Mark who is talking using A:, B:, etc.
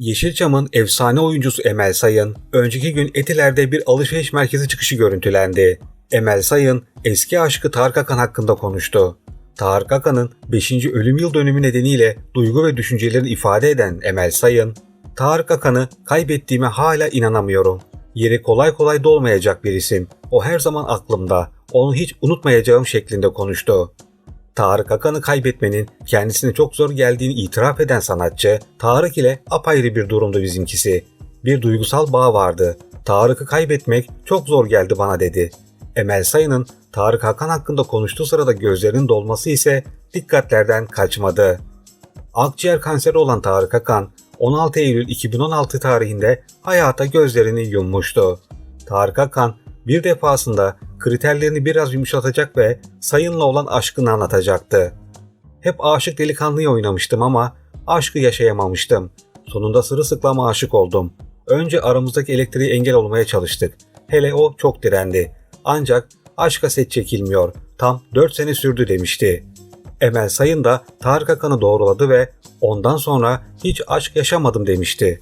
A: Yeşilçam'ın efsane oyuncusu Emel Sayın, önceki gün Etiler'de bir alışveriş merkezi çıkışı görüntülendi. Emel Sayın, eski aşkı Tarık Akan hakkında konuştu. Tarık Akan'ın 5. ölüm yıl dönümü nedeniyle duygu ve düşüncelerini ifade eden Emel Sayın, Tarık Akan'ı kaybettiğime hala inanamıyorum. Yeri kolay kolay dolmayacak bir isim. O her zaman aklımda. Onu hiç unutmayacağım şeklinde konuştu. Tarık Akan'ı kaybetmenin kendisine çok zor geldiğini itiraf eden sanatçı, Tarık ile apayrı bir durumdu bizimkisi. Bir duygusal bağ vardı. Tarık'ı kaybetmek çok zor geldi bana dedi. Emel Sayın'ın Tarık Hakan hakkında konuştuğu sırada gözlerinin dolması ise dikkatlerden kaçmadı. Akciğer kanseri olan Tarık Akan, 16 Eylül 2016 tarihinde hayata gözlerini yummuştu. Tarık Akan bir defasında kriterlerini biraz yumuşatacak ve Sayın'la olan aşkını anlatacaktı. Hep aşık delikanlıyı oynamıştım ama aşkı yaşayamamıştım. Sonunda sırılsıklama aşık oldum. Önce aramızdaki elektriği engel olmaya çalıştık. Hele o çok direndi. Ancak aşka set çekilmiyor. Tam 4 sene sürdü demişti. Emel Sayın da Tarık Akan'ı doğruladı ve ondan sonra hiç aşk yaşamadım demişti.